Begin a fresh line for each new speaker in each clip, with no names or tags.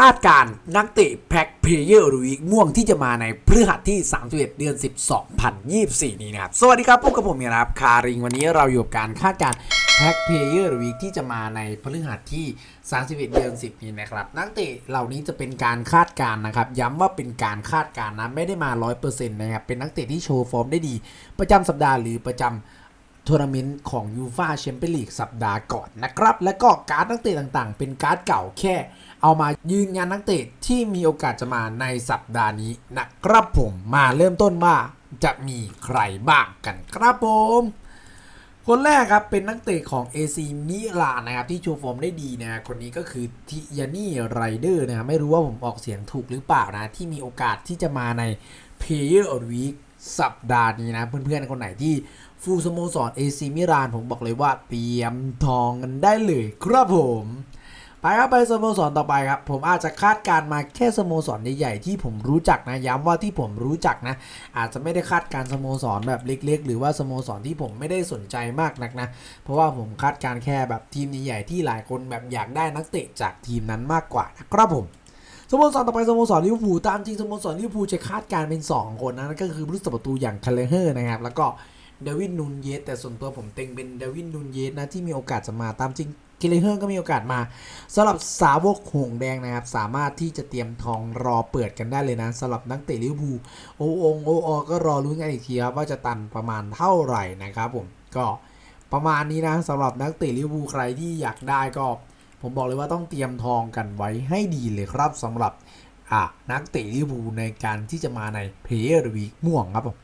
คาดการนักเตะแพ็คเพลเยอร์วีกม่วงที่จะมาในพฤหัสที่ 31 เดือน10 2024 นี้นะครับ สวัสดีครับพบกับผมนะครับ คาริง วันนี้เราอยู่กับการคาดการแพ็คเพลเยอร์วีกที่จะมาในพฤหัสที่ 31 เดือน 10 นี้นะครับ นักเตะเหล่านี้จะเป็นการคาดการนะครับ ย้ำว่าเป็นการคาดการนะไม่ได้มา 100%นะครับเป็นนักเตะที่โชว์ฟอร์มได้ดี ประจำสัปดาห์หรือประจำ ทัวร์นาเมนต์ของยูฟาแชมเปี้ยนลีกสัปดาห์ก่อนนะครับ และก็การ์ดนักเตะต่างๆ เป็นการ์ดเก่าแค่ เอามายืนยันนักเตะที่มีโอกาสจะมาในสัปดาห์นี้นะครับผมมาเริ่มต้นว่าจะมีใครบ้างกันครับผมคนแรกครับเป็นนักเตะของ AC มิลานนะครับที่โชว์ฟอร์มได้ดีนะคนนี้ก็คือทิยานี่ไรเดอร์นะไม่รู้ว่าผมออกเสียงถูกหรือเปล่านะ ที่มีโอกาสที่จะมาใน Player of the Week สัปดาห์นี้นะ เพื่อนๆคนไหนที่ฟูสโมสร AC มิลานผมบอกเลยว่าเตรียมทองกันได้เลยครับผมไปครับไปสโมสรต่อไปครับ ผมอาจจะคาดการมาแค่สโมสรใหญ่ๆที่ผมรู้จักนะย้ำว่าที่ผมรู้จักนะ อาจจะไม่ได้คาดการสโมสรแบบเล็ก ๆ หรือว่าสโมสรที่ผมไม่ได้สนใจมากนักนะเพราะว่าผมคาดการแค่แบบทีมใหญ่ๆที่หลายคนแบบอยากได้นักเตะจากทีมนั้นมากกว่านะครับผม โมสรต่อไปสโมสรลิเวอร์พูลตามจริงสโมสรลิเวอร์พูลจะคาดการเป็น 2 คนนะนั่นก็คือผู้รักประตูอย่างคาเลเฮอร์นะครับ แล้วก็เดวินนูนเยสแต่ส่วนตัวผมเต็งเป็นเดวินนูนเยสนะที่มีโอกาสจะมาตามจริงคาเลเฮอร์ก็มีโอกาสมาสำหรับสาวกหงแดงนะครับ สามารถที่จะเตรียมทองรอเปิดกันได้เลยนะสำหรับนักเตะลิเวอร์พูลโอองโออก็รอลุ้นกันอีกทีครับว่าจะตันประมาณเท่าไหร่นะครับผมก็ประมาณนี้นะสำหรับนักเตะลิเวอร์พูลใครที่อยากได้ก็ ผมบอกเลยว่าต้องเตรียมทองกันไว้ให้ดีเลยครับสำหรับนักเตะลิเวอร์พูลในการที่จะมาในเพลเยอร์วีม่วงครับผม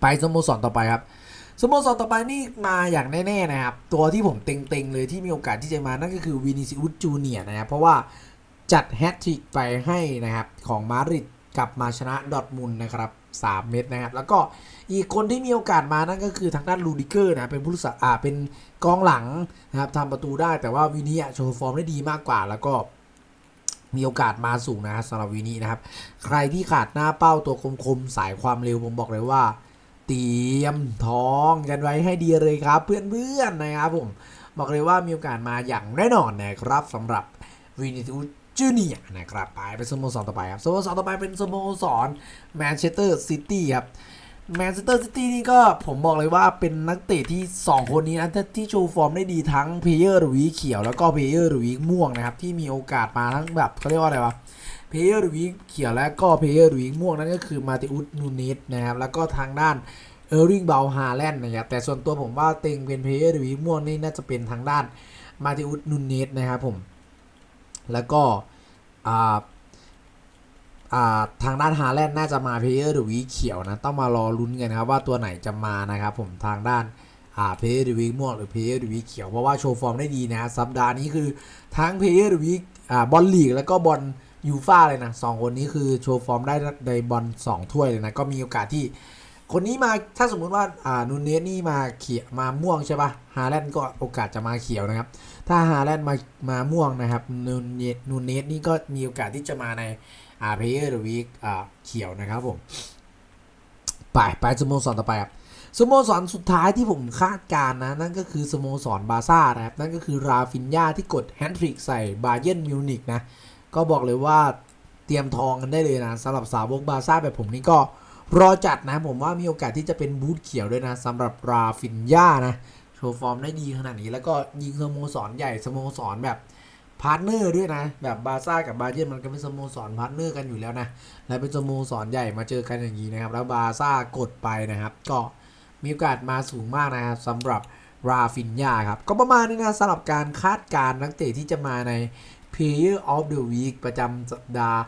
ไปสโมสรต่อไปครับสโมสรต่อไปนี่มาอย่างแน่ๆนะครับ ตัวที่ผมเต็งๆเลยที่มีโอกาสที่จะมานั่นก็คือวินิซิอุสจูเนียนะครับ เพราะว่าจัดแฮตทริกไปให้นะครับ ของมาดริดกลับมาชนะดอทมุนนะครับ 3 เม็ดนะครับ แล้วก็อีกคนที่มีโอกาสมานั่นก็คือทางด้านลูดิเกอร์นะเป็นผู้รักษาอ่าเป็นกองหลังนะครับทำประตูได้แต่ว่าวินิอะโชว์ฟอร์มได้ดีมากกว่า แล้วก็มีโอกาสมาสูงนะสำหรับวีนี้นะครับ ใครที่ขาดหน้าเป้าตัวคมๆ สายความเร็วผมบอกเลยว่า เตรียมท้องกันไว้ให้ดีเลยครับ เพื่อนๆนะครับผมบอกเลยว่ามีโอกาสมาอย่างแน่นอนนะครับสำหรับวินิตู จูเนียนะครับไปเป็นสโมสรต่อไปครับสโมสรต่อไปเป็นสโมสรแมนเชสเตอร์ซิตี้ครับแมนเชสเตอร์ซิตี้นี่ก็ผมบอกเลยว่าเป็นนักเตะที่ 2 คนนี้นะที่โชว์ฟอร์มได้ดีทั้งเพลเยอร์หรือวีเขียวแล้วก็เพลเยอร์หรือวีม่วงนะครับ ที่มีโอกาสมาทั้งแบบเขาเรียกว่าอะไรวะเพลเยอร์หรือวีเขียวและก็เพลเยอร์หรือวีม่วงนั่นก็คือมาติอุสนูเนสนะครับแล้วก็ทางด้านเออร์ริงเบลฮาแลนด์นะครับแต่ส่วนตัวผมว่าเต็งเป็นเพลเยอร์หรือวีม่วงนี่น่าจะเป็นทางด้านมาติอุสนูเนสนะครับผม แล้วก็ทางด้านฮาแลนด์น่าจะมาเพลเยอร์หรือวีเขียวนะ ต้องมารอลุ้นกันนะครับว่าตัวไหนจะมานะครับผมทางด้านเพลเยอร์หรือวีม่วงหรือเพลเยอร์หรือวีเขียว เพราะว่าโชว์ฟอร์มได้ดีนะสัปดาห์นี้คือทั้งเพลเยอร์หรือวีบอลลีกแล้วก็บอลยูฟ่าเลยนะสองคนนี้คือโชว์ฟอร์มได้ในบอลสองถ้วยเลยนะก็มีโอกาสที่ คนนี้มาถ้าสมมุติว่าอ่านูเนสนี่มาเขียวมาม่วงใช่ปะฮาแลนด์ก็โอกาสจะมาเขียวนะครับ ถ้าฮาแลนด์มามาม่วงนะครับนูเนสนูเนสนี่ก็มีโอกาสที่จะมาในอ่าเพลเยอร์หรือวีอ่าเขียวนะครับผมไปไปสโมสรต่อไปครับสโมสรสุดท้ายที่ผมคาดการณ์นะ นั่นก็คือสโมสรบาซ่านะครับ นั่นก็คือราฟินญาที่กดแฮนทริกใส่บาเยนมิวนิกนะ ก็บอกเลยว่าเตรียมทองกันได้เลยนะสำหรับสาวกบาซ่าแบบผมนี่ก็ รอจัดนะผมว่ามีโอกาสที่จะเป็นบูธเขียวด้วยนะสำหรับราฟินญานะโชว์ฟอร์มได้ดีขนาดนี้ แล้วก็ยิงสโมสรใหญ่สโมสรแบบพาร์ทเนอร์ด้วยนะ แบบบาซ่ากับบาเยร์นมันก็เป็นสโมสรพาร์ทเนอร์กันอยู่แล้วนะ และเป็นสโมสรใหญ่มาเจอกันอย่างนี้นะครับ แล้วบาซ่ากดไปนะครับ ก็มีโอกาสมาสูงมากนะครับสำหรับราฟินญาครับ ก็ประมาณนี้นะสำหรับการคาดการณ์นักเตะที่จะมาใน Player of the Week ประจำสัปดาห์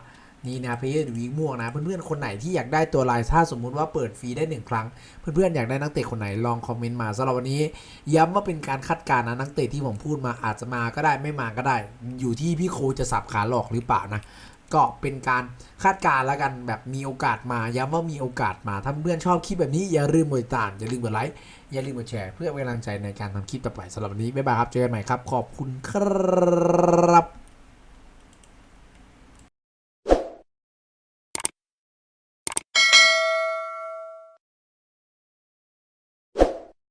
นี้นะ Player of the Week ม่วงนะ เพื่อนๆ คนไหนที่อยากได้ตัวลายถ้าสมมุติว่าเปิดฟรีได้หนึ่งครั้ง เพื่อนๆ อยากได้นักเตะคนไหนลองคอมเมนต์มาสำหรับวันนี้ ย้ำว่าเป็นการคาดการณ์นะนักเตะที่ผมพูดมาอาจจะมาก็ได้ไม่มาก็ได้ อยู่ที่พี่โคจะสับขาหลอกหรือเปล่านะก็เป็นการคาดการณ์แล้วกันแบบมีโอกาสมา ย้ำว่ามีโอกาสมาถ้าเพื่อนชอบคลิปแบบนี้อย่าลืมกดติดตามอย่าลืมกดไลค์อย่าลืมกดแชร์เพื่อเป็นกำลังใจในการทำคลิปต่อไปสำหรับวันนี้บ๊ายบายครับเจอกันใหม่ครับขอบคุณครับ